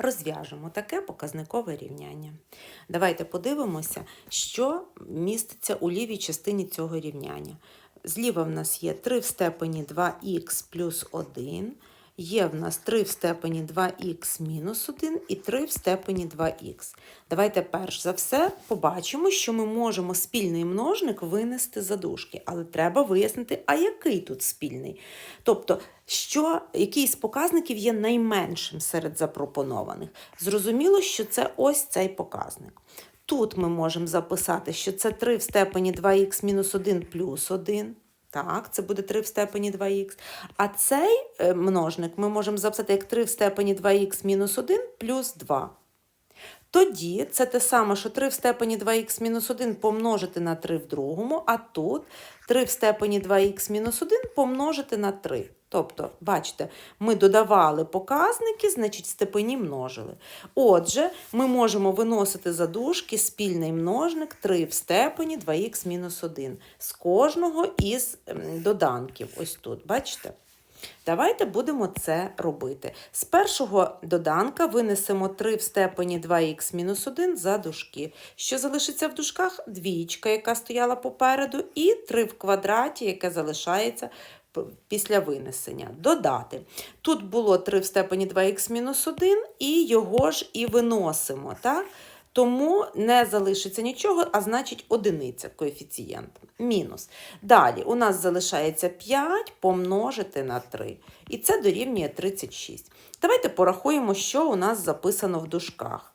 розв'яжемо таке показникове рівняння. Давайте подивимося, що міститься у лівій частині цього рівняння. Зліва в нас є 3 в степені 2х плюс 1, є в нас 3 в степені 2х мінус 1 і 3 в степені 2х. Давайте перш за все побачимо, що ми можемо спільний множник винести за дужки, але треба вияснити, а який тут спільний. Тобто, що, який з показників є найменшим серед запропонованих. Зрозуміло, що це ось цей показник. Тут ми можемо записати, що це 3 в степені 2х мінус 1 плюс 1. Так, це буде 3 в степені 2х. А цей е, множник ми можемо записати як 3 в степені 2х мінус 1 плюс 2. Тоді це те саме, що 3 в степені 2х мінус 1 помножити на 3 в другому, а тут 3 в степені 2х мінус 1 помножити на 3. Тобто, бачите, ми додавали показники, значить степені множили. Отже, ми можемо виносити за дужки спільний множник 3 в степені 2х мінус 1 з кожного із ем, доданків. Ось тут, бачите? Давайте будемо це робити. З першого доданка винесемо 3 в степені 2х-1 за дужки. Що залишиться в дужках? Двічка, яка стояла попереду, і 3 в квадраті, яке залишається після винесення. Додати. Тут було 3 в степені 2х-1, і його ж і виносимо. Так? Тому не залишиться нічого, а значить одиниця коефіцієнт. Мінус. Далі у нас залишається 5 помножити на 3. І це дорівнює 36. Давайте порахуємо, що у нас записано в дужках.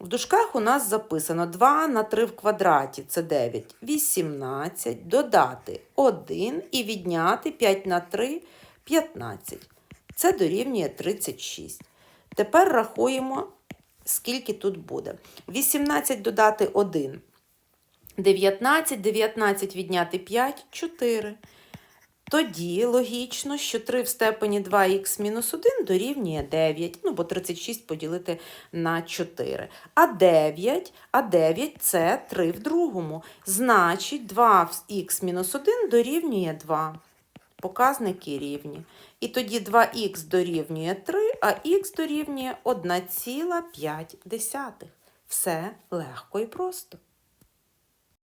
В дужках у нас записано 2 на 3 в квадраті це 9, 18, додати 1 і відняти 5 на 3 15. Це дорівнює 36. Тепер рахуємо, скільки тут буде. 18 додати 1. 19, 19 відняти 5 4. Тоді логічно, що 3 в степені 2х мінус 1 дорівнює 9, ну бо 36 поділити на 4. А 9, а 9 це 3 в другому. Значить, 2х мінус 1 дорівнює 2. Показники рівні. І тоді 2х дорівнює 3, а х дорівнює 1,5. Все легко і просто.